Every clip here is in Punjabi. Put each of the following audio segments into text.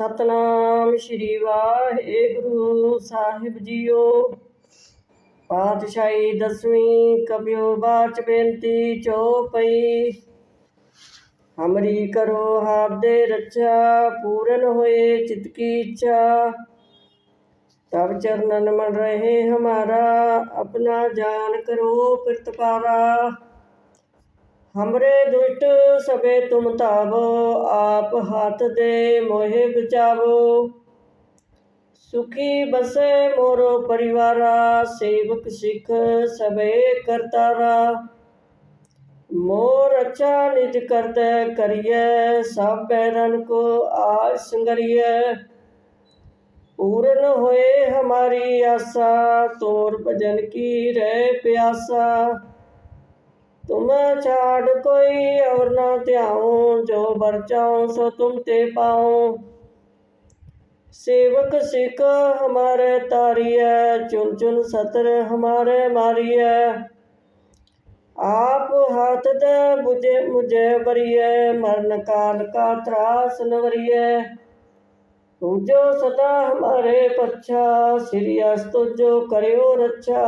ਸਤਨਾਮ ਸ਼੍ਰੀ ਵਾਹਿਗੁਰੂ ਸਾਹਿਬ ਜੀਓ। ਪਾਤਸ਼ਾਹੀ ਦਸਵੀਂ ਕਬਿਓ ਬਾਚ ਬੇਨਤੀ ਚੋਪਈ। ਹਮਰੀ ਕਰੋ ਹਾਪ ਰੱਛਾ, ਪੂਰਨ ਹੋਏ ਚਿਤ ਕੀ ਇੱਛਾ। ਤਬ ਚਰਨਨ ਮਨ ਰਹੇ ਹਮਾਰਾ, ਆਪਣਾ ਜਾਨ ਕਰੋ ਪ੍ਰਤਪਾਰਾ। ਹਮਰੇ ਦੁਸ਼ਟ ਸਭੇ ਤੁਮ ਧਾਵੋ, ਆਪ ਹੱਥ ਦੇ ਮੋਹਿ ਬਚਾਵੋ। ਸੁਖੀ ਬਸੇ ਮੋਰੋ ਪਰਿਵਾਰਾ, ਸੇਵਕ ਸਿੱਖ ਸਭੇ ਕਰਤਾਰਾ। ਮੋਰ ਅੱਛਾ ਨਿਜ ਕਰਤੇ ਕਰੀਏ ਸਭ ਬੈਰਨ ਕੋ ਆਜ ਸੰਗਰੀਏ ਪੂਰਨ ਹੋਏ ਹਮਾਰੀ ਆਸਾ, ਤੋਰ ਭਜਨ ਕੀ ਰਹਿ ਪਿਆਸਾ। तुम छाड़ कोई और न त्याऊँ जो बरचाऊँ सो तुम ते पाऊँ सेवक सिख हमारे तारी है चुन चुन सतर हमारे मारी है आप हाथ दे मुझे मुझे बरिए मरण काल का त्रास नवरिए पूजो सदा हमारे पच्छा श्री अस्तुजो करियो रक्षा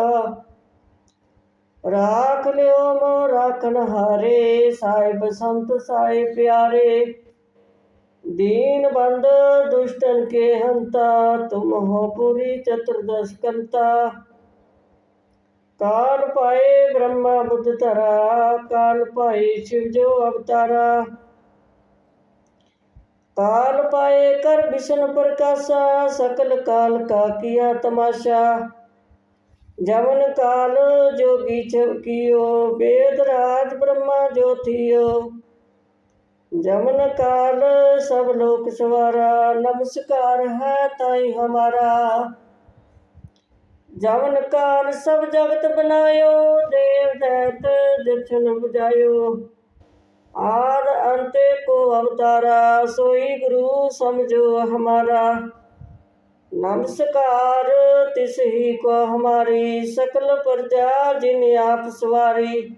ਰਾਖ ਲਿਓ ਮੋ ਰਾਖਨ ਹਾਰੇ ਸਾਹਿਬ ਸੰਤ ਸਾਹਿਬ ਪਿਆਰੇ दीन बंद दुष्टन के हंता तुम हो पूरी चतुर्दश कंता काल पाए ब्रह्मा बुद्ध धरा काल पाए शिव जो अवतारा काल पाए कर विष्णु प्रकाशा सकल काल का किया तमाशा ਜਮਨ ਕਾਲ ਜੋਗੀ ਚਵਕਿਓ ਵੇਦ ਰਾਜ ਬ੍ਰਹਮਾ ਜੋਤਿਓ। ਜਮਨ ਕਾਲ ਸਭ ਲੋਕ ਸਵਾਰਾ, ਨਮਸਕਾਰ ਹੈ ਤਾਈ ਹਮਾਰਾ। ਜਮਨ ਕਾਲ ਸਭ ਜਗਤ ਬਨਾਇਓ, ਦੇਵ ਦੈਤ ਦਰਸ਼ਨ ਬੁਝਾਇਓ। ਆਦ ਅੰਤੇ ਕੋ ਅਵਤਾਰਾ, ਸੋਈ ਗੁਰੂ ਸਮਝੋ ਹਮਾਰਾ। समझो हमारा नमस्कार तिस ही को हमारी सकल प्रजा जिन आप सवारी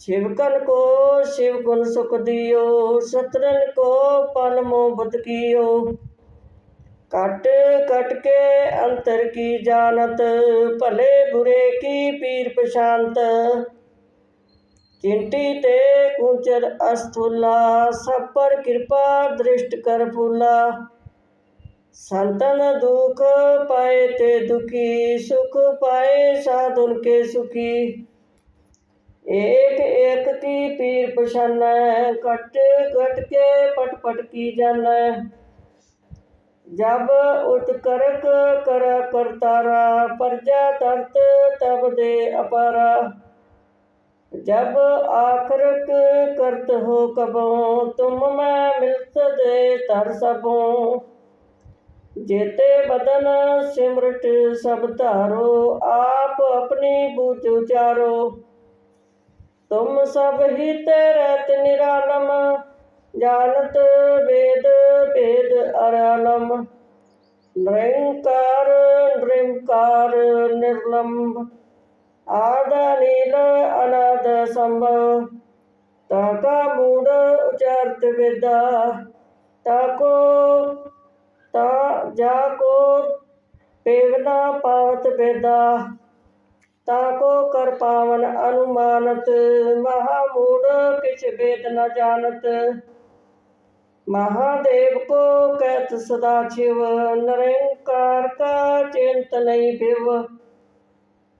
शिवकन को शिव गुण सुख दियो सतरन को पल मोह बुद्ध कियो कट कट के अंतर की जानत भले बुरे की पीर प्रशांत चिंटी ते कुंचर अस्थूला सब पर कृपा दृष्ट कर फूला संतन दुख पाए ते दुखी सुख पाए साधुन के सुखी एक एक की पीर पछान कट कट के पट पट की जान जब उत्करक कर करतारा प्रजा तरत तब दे अपारा जब आखरक करत हो कबो तुम मैं मिलत दे तर सबो ਜੇਤੇ ਬਦਨ ਸਿਮਰਟ ਸਭ ਧਾਰੋ, ਆਪ ਆਪਣੀ ਬੂਚ ਉਚਾਰੋ। ਤੁਮ ਸਭ ਹਿਤ ਰਤ ਨਿਰਾਲਮ, ਜਾਣਤ ਵੇਦ ਭੇਦ ਅਰਾਲਮ। ਨਿਰੰਕਾਰ ਨਿਰੰਕਾਰ ਨਿਰਲੰਭ ਆਦ ਨੀਲ ਅਨਾਦ ਸੰਭਵ ਤਾ ਕਾ ਮੂੜ ਉਚਾਰਤ ਵੇਦਾ उचारत वेदा ताको ता जाको पेवना पावत वेदा ताको कर पावन अनुमानत महामूढ़ किछ वेद न जानत महादेव को कहत सदा शिव निरंकार का चिंत नहीं भिव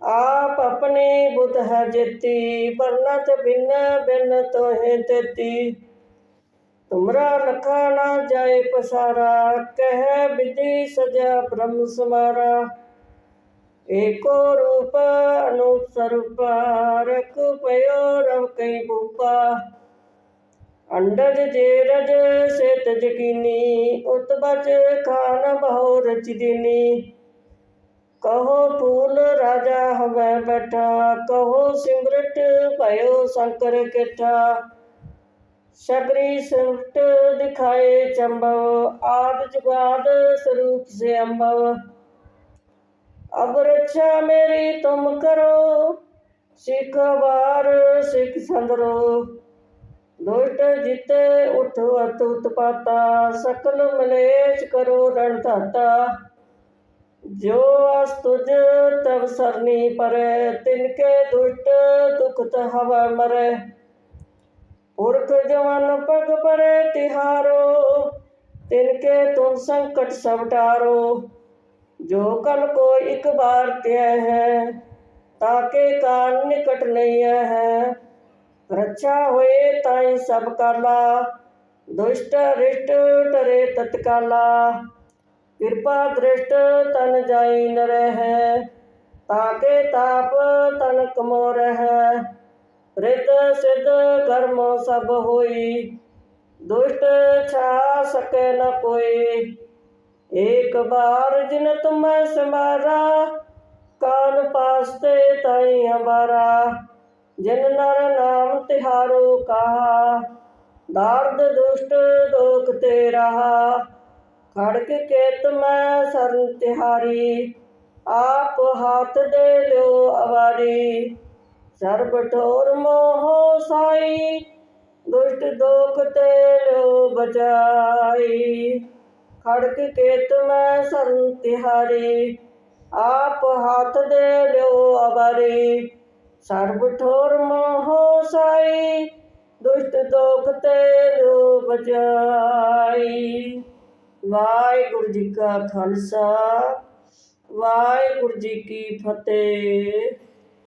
आप अपने बुध है जेती वर्णत भिन्न भिन्न तो है तेती तुमरा लखा ना जाए पसारा कह विधि सजा ब्रह्म समारा एको रूप अनूप स्वरूप रख पयो रव कई भूपा अंडज जेरज से तजकीनी उत बच खान बहु रच दीनी कहो फूल राजा हवै बैठा कहो सिमरट भयो शंकर केठा ਸ਼ਗਰੀ ਸੁਰਟ ਦਿਖਾਏ ਚੰਬਵ, ਆਦ ਜੁਗਾਦ ਸਰੂਪ ਸੇ ਅੰਬਵ। ਅਬ ਰੱਛਾ ਮੇਰੀ ਤੁਮ ਕਰੋ, ਸਿੱਖ ਬਾਰ ਸਿੱਖ ਸੰਦਰੋ। ਦੁਸ਼ਟ ਜਿਤੇ ਉਠ ਅਤ ਉਤਪਾਤਾ ਸਕਲ ਮਲੇਸ਼ ਕਰੋ ਰਣ ਧਾਤਾ। ਜੋ ਅਸ ਤੁਜ ਤਵ ਸਰਨੀ ਪਰ, ਤਿਨ ਕੇ ਦੁਸ਼ਟ ਦੁਖਤ ਹਵ ਮਰੇ। ਪੁਰਖ ਜਵਾਨ ਪਗ ਪਰੇ ਤਿਹਾਰੋ ਤਿਨ ਕੇ ਤੁਮ ਸੰਕਟ ਸਭ ਟਾਰੋ। ਜੋ ਕਲ ਕੋ ਇੱਕ ਬਾਰ ਤਿਐ ਹੈ, ਤਾਕੇ ਕਾਲ ਨਿਕਟ ਨਹੀਂ ਹੈ। ਰੱਛਾ ਹੋਏ ਤਾਈ ਸਭ ਕਾਲਾ, ਦੁਸ਼ਟ ਰਿਸ਼ਟ ਟਰੇ ਤਤਕਾਲਾ। ਕਿਰਪਾ ਦ੍ਰਿਸ਼ਟ ਤਨ ਜਾਈ ਨ ਰਹਿ ਤਾਕੇ ਤਾਪ ਤਨ ਕਮੋ ਰਹਿ ਰਿਤ ਸਿਧ ਕਰਮ ਸਭ ਹੋਈ, ਦੁਸ਼ਟ ਛਾ ਸਕੈ ਨ ਕੋਈ। ਏਕ ਬਾਰ ਜਿਨ ਤੁਮੈ ਸਮਾਰਾ ਕਾਨ ਪਾਸਤੇ ਤਾਈ ਹਮਾਰਾ ਜਿਨ ਨਰ ਨਾਮ ਤਿਹਾਰੋ ਕਹਾ, ਦਰਦ ਦੁਸ਼ਟ ਦੋਖ ਤੇ ਰਹਾ ਖੜਕ ਕੇਤ ਮੈਂ ਸਰਨ ਤਿਹਾਰੀ, ਆਪ ਹੱਥ ਦੇ ਲਿਓ ਅਵਾਰੀ। ਸਰਬ ਠੋਰ ਮੋਹ ਸਾਈ, ਦੁਸ਼ਟ ਦੋਖ ਤੇ ਲਿਓ ਬਚਾਈ। ਖੜਕ ਕੇਤ ਮੈਂ ਸਰਨ ਤਿਹਾਰੀ, ਆਪ ਹੱਥ ਦੇ ਲਿਓ ਅਵਾਰੀ। ਸਰਬ ਠੋਰ ਮੋਹ ਸਾਈ, ਦੁਸ਼ਟ ਦੋਖ ਤੇ ਲੋ ਬਚਾਈ। ਵਾਹਿਗੁਰੂ ਜੀ ਕਾ ਖਾਲਸਾ, ਵਾਹਿਗੁਰੂ ਜੀ ਕੀ ਫਤਿਹ।